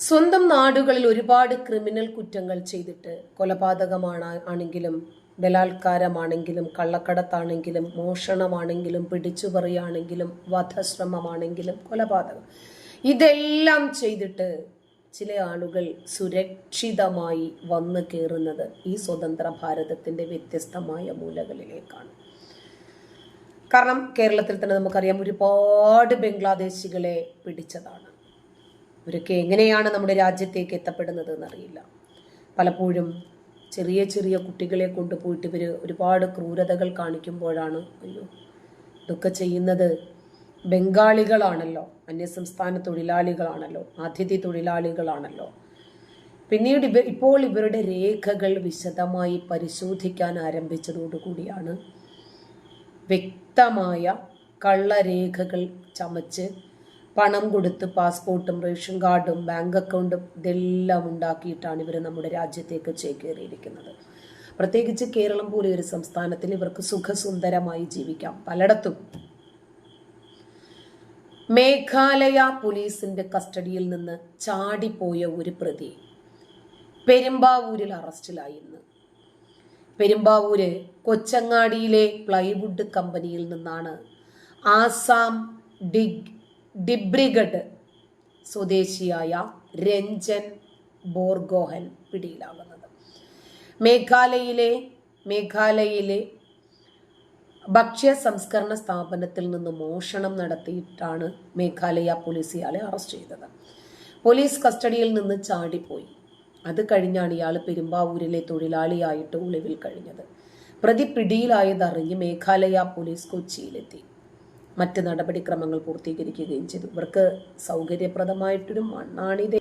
സ്വന്തം നാടുകളിൽ ഒരുപാട് ക്രിമിനൽ കുറ്റങ്ങൾ ചെയ്തിട്ട് കൊലപാതകമാണ് ആണെങ്കിലും ബലാത്കാരമാണെങ്കിലും കള്ളക്കടത്താണെങ്കിലും മോഷണമാണെങ്കിലും പിടിച്ചുപറിയാണെങ്കിലും വധശ്രമമാണെങ്കിലും കൊലപാതകം. ഇതെല്ലാം ചെയ്തിട്ട് ചില ആളുകൾ സുരക്ഷിതമായി വന്നു കയറുന്നത് ഈ സ്വതന്ത്ര ഭാരതത്തിന്റെ വ്യത്യസ്തമായ മൂലകളിലേക്കാണ്. കാരണം കേരളത്തിൽ തന്നെ നമുക്കറിയാം ഒരുപാട് ബംഗ്ലാദേശികളെ പിടിച്ചതാണ്. ഇവരൊക്കെ എങ്ങനെയാണ് നമ്മുടെ രാജ്യത്തേക്ക് എത്തപ്പെടുന്നത് എന്നറിയില്ല പലപ്പോഴും ചെറിയ ചെറിയ കുട്ടികളെ കൊണ്ടുപോയിട്ട് ഇവർ ഒരുപാട് ക്രൂരതകൾ കാണിക്കുമ്പോഴാണ് അയ്യോ ഇതൊക്കെ ചെയ്യുന്നത് ബംഗാളികളാണല്ലോ അന്യസംസ്ഥാന തൊഴിലാളികളാണല്ലോ അതിഥി തൊഴിലാളികളാണല്ലോ. പിന്നീട് ഇവ ഇപ്പോൾ ഇവരുടെ രേഖകൾ വിശദമായി പരിശോധിക്കാൻ ആരംഭിച്ചതോടുകൂടിയാണ് വ്യക്തമായ കള്ളരേഖകൾ ചമച്ച് പണം കൊടുത്ത് പാസ്പോർട്ടും റേഷൻ കാർഡും ബാങ്ക് അക്കൗണ്ടും ഇതെല്ലാം ഉണ്ടാക്കിയിട്ടാണ് ഇവർ നമ്മുടെ രാജ്യത്തേക്ക് ചേക്കേറിയിരിക്കുന്നത്. പ്രത്യേകിച്ച് കേരളം പോലെ ഒരു സംസ്ഥാനത്തിൽ ഇവർക്ക് സുഖസുന്ദരമായി ജീവിക്കാം പലയിടത്തും. മേഘാലയ പോലീസിന്റെ കസ്റ്റഡിയിൽ നിന്ന് ചാടിപ്പോയ ഒരു പ്രതി പെരുമ്പാവൂരിൽ അറസ്റ്റിലായി ഇന്ന്. പെരുമ്പാവൂര് കൊച്ചങ്ങാടിയിലെ പ്ലൈവുഡ് കമ്പനിയിൽ നിന്നാണ് ആസാം ഡിഗ് ഡിബ്രിഗഡ് സ്വദേശിയായ രഞ്ജൻ ബോർഗോഹൻ പിടിയിലാകുന്നത്. മേഘാലയയിലെ മേഘാലയയിലെ ഭക്ഷ്യ സംസ്കരണ സ്ഥാപനത്തിൽ നിന്ന് മോഷണം നടത്തിയിട്ടാണ് മേഘാലയ പോലീസ് ഇയാളെ അറസ്റ്റ് ചെയ്തത്. പോലീസ് കസ്റ്റഡിയിൽ നിന്ന് ചാടിപ്പോയി. അത് കഴിഞ്ഞാണ് ഇയാൾ പെരുമ്പാവൂരിലെ തൊഴിലാളിയായിട്ട് ഒളിവിൽ കഴിഞ്ഞത്. പ്രതി പിടിയിലായതറിഞ്ഞ് മേഘാലയ പോലീസ് കൊച്ചിയിലെത്തി. മറ്റ് നടപടിക്രമങ്ങൾ പൂർത്തീകരിക്കുകയും ചെയ്തു. ഇവർക്ക് സൗകര്യപ്രദമായിട്ടൊരു മണ്ണാണിത്